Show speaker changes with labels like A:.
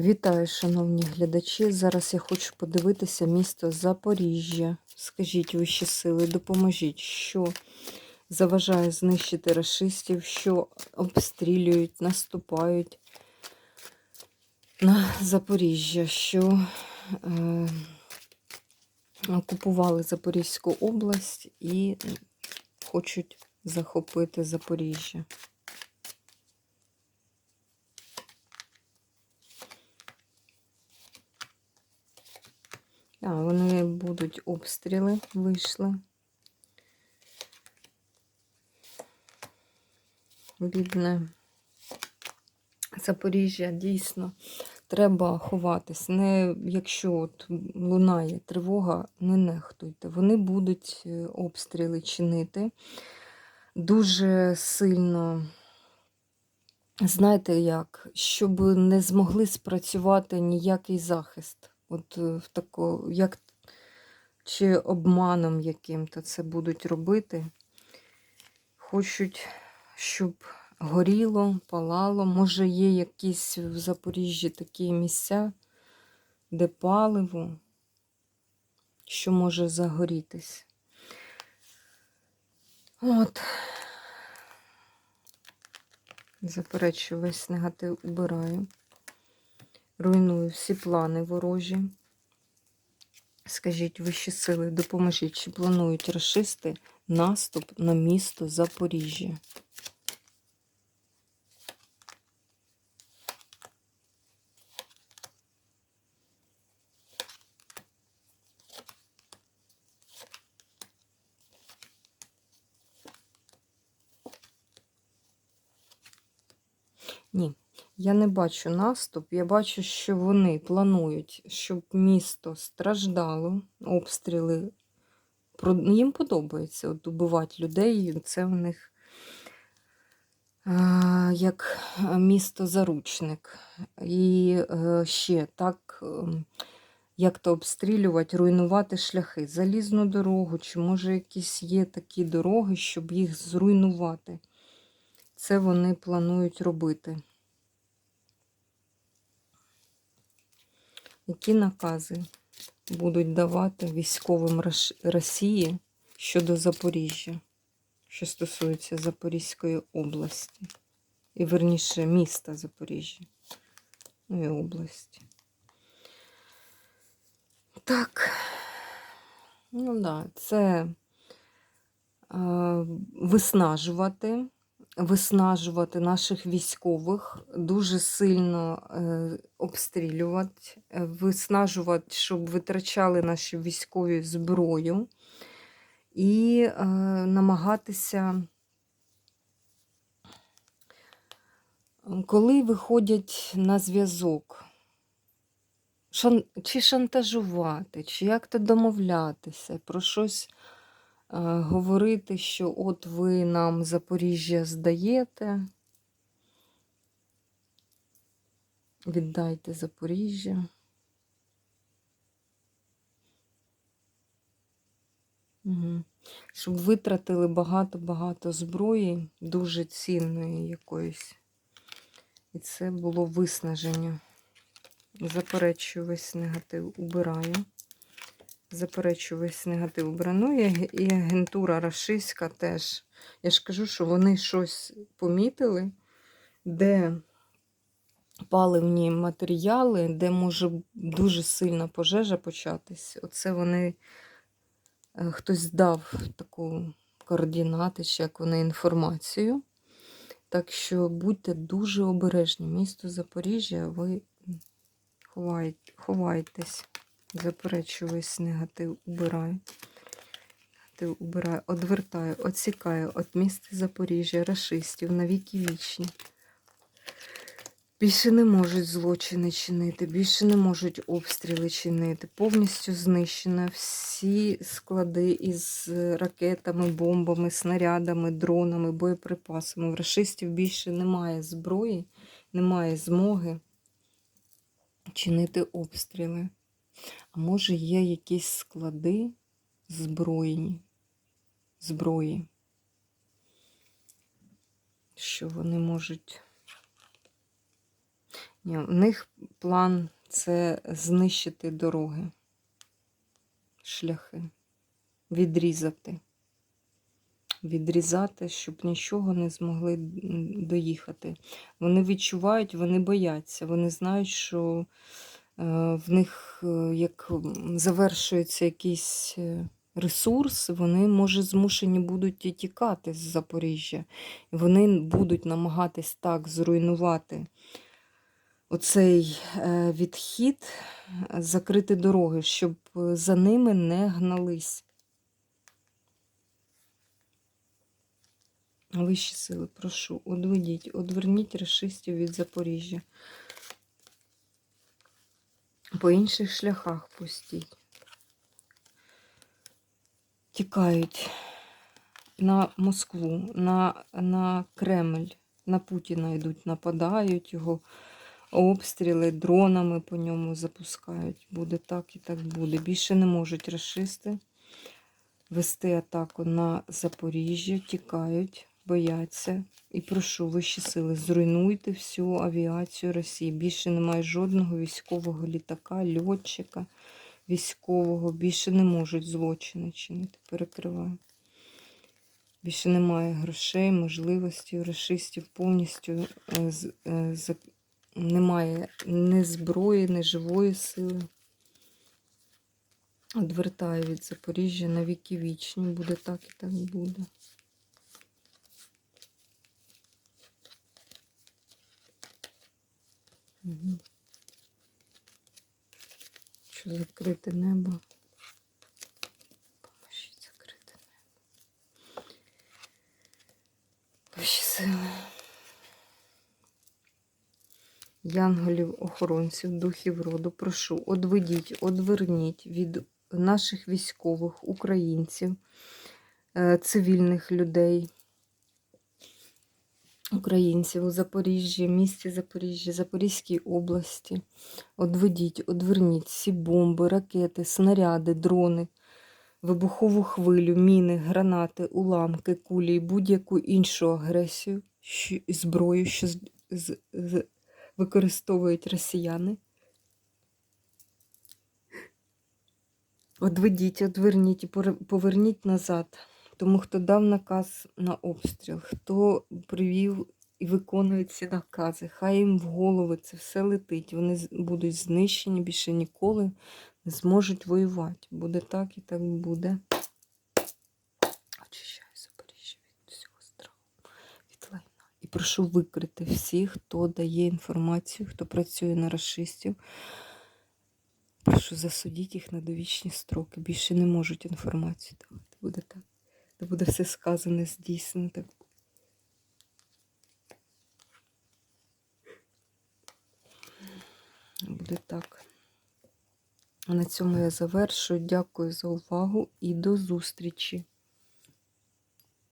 A: Вітаю, шановні глядачі. Зараз я хочу подивитися місто Запоріжжя. Скажіть вищі сили, допоможіть, що заважає знищити расистів, що обстрілюють, наступають на Запоріжжя, що е, окупували Запорізьку область і хочуть захопити Запоріжжя. А, вони будуть обстріли, вийшли. Бідне Запоріжжя дійсно треба ховатись. Не якщо от лунає тривога, не нехтуйте. Вони будуть е, обстріли чинити. Дуже сильно, знаєте як, щоб не змогли спрацювати ніякий захист. От е, в тако, як чи обманом яким-то це будуть робити. Хочуть, щоб горіло, палало. Може, є якісь в Запоріжжі такі місця, де паливо, що може загорітись. От. Заперечую, весь негатив убираю. Руйную всі плани ворожі. Скажіть, вищі сили, допоможіть, чи планують расисти наступ на місто Запоріжжя? Ні, я не бачу наступ. Я бачу, що вони планують, щоб місто страждало, обстріли. Їм подобається от, убивати людей. Це в них а, як місто-заручник. І е, ще так, ем, як то обстрілювати, руйнувати шляхи, залізну дорогу, чи може якісь є такі дороги, щоб їх зруйнувати. Це вони планують робити. Які накази будуть давати військовим Росії щодо Запоріжжя, що стосується Запорізької області, і верніше міста Запоріжжя, ну і області. Так, ну да, це е, виснажувати виснажувати наших військових, дуже сильно е, обстрілювати, е, виснажувати, щоб витрачали наші військові зброю і е, намагатися, коли виходять на зв'язок, шан, чи шантажувати, чи як-то домовлятися про щось говорити, що от ви нам Запоріжжя здаєте, віддайте Запоріжжя. Угу. Щоб витратили багато-багато зброї, дуже цінної якоїсь. І це було виснаження. Заперечую весь негатив, убираю. Заперечую весь негатив убираю. Ну і, агентура рашистська теж. Я ж кажу, що вони щось помітили, де паливні матеріали, де може дуже сильна пожежа початись. Оце вони е, хтось дав таку координати, чи як вони інформацію. Так що будьте дуже обережні. Місто Запоріжжя, ви ховайте, ховайтесь. Заперечую весь негатив, убираю. Негатив убираю, одвертаю, отсікаю від міста Запоріжжя, рашистів на віки вічні. Більше не можуть злочини чинити, більше не можуть обстріли чинити. Повністю знищено всі склади із ракетами, бомбами, снарядами, дронами, боєприпасами. В рашистів більше немає зброї, немає змоги чинити обстріли. А може є якісь склади збройні, зброї, що вони можуть. Ні, у них план це знищити дороги, шляхи, відрізати. Відрізати, щоб нічого не змогли доїхати. Вони відчувають, вони бояться, вони знають, що в них е, як завершується якийсь е, ресурс, вони, може, змушені будуть тікати з Запоріжжя. Вони будуть намагатись так зруйнувати оцей е, відхід, е, закрити дороги, щоб е, за ними не гнались. Вищі сили, прошу, одведіть, одверніть расистів від Запоріжжя. По інших шляхах пустіть. Тікають на Москву, на, на Кремль, на Путіна йдуть, нападають його, обстріли дронами по ньому запускають. Буде так і так буде. Більше не можуть расисти вести атаку на Запоріжжя, тікають, бояться. І прошу вищі сили, зруйнуйте всю авіацію Росії. Більше немає жодного військового літака, льотчика військового. Більше не можуть злочини чинити. Перекриваю. Більше немає грошей, можливості у расистів повністю е, е, немає ні зброї, ні живої сили. Одвертаю від Запоріжжя на віки вічні. Буде так і так буде. Угу. Що закрите небо? Поможіть закрити небо. Вищі сили. Янголів, охоронців, духів роду, прошу, одведіть, одверніть від наших військових, українців, е, цивільних людей, українців у Запоріжжі, місті Запоріжжя, Запорізькій області. Одведіть, одверніть всі бомби, ракети, снаряди, дрони, вибухову хвилю, міни, гранати, уламки, кулі і будь-яку іншу агресію, що, зброю, що з, з, з, використовують росіяни. Одведіть, одверніть і поверніть назад. Тому хто дав наказ на обстріл, хто привів і виконує ці накази, хай їм в голови це все летить. Вони будуть знищені, більше ніколи не зможуть воювати. Буде так і так буде. Очищаю Запоріжжя від всього страху, від лайна. І прошу викрити всіх, хто дає інформацію, хто працює на расистів. Прошу засудіть їх на довічні строки. Більше не можуть інформацію давати. Буде так. Де буде все сказане, здійснено. Буде так. А на цьому я завершую. Дякую за увагу і до зустрічі!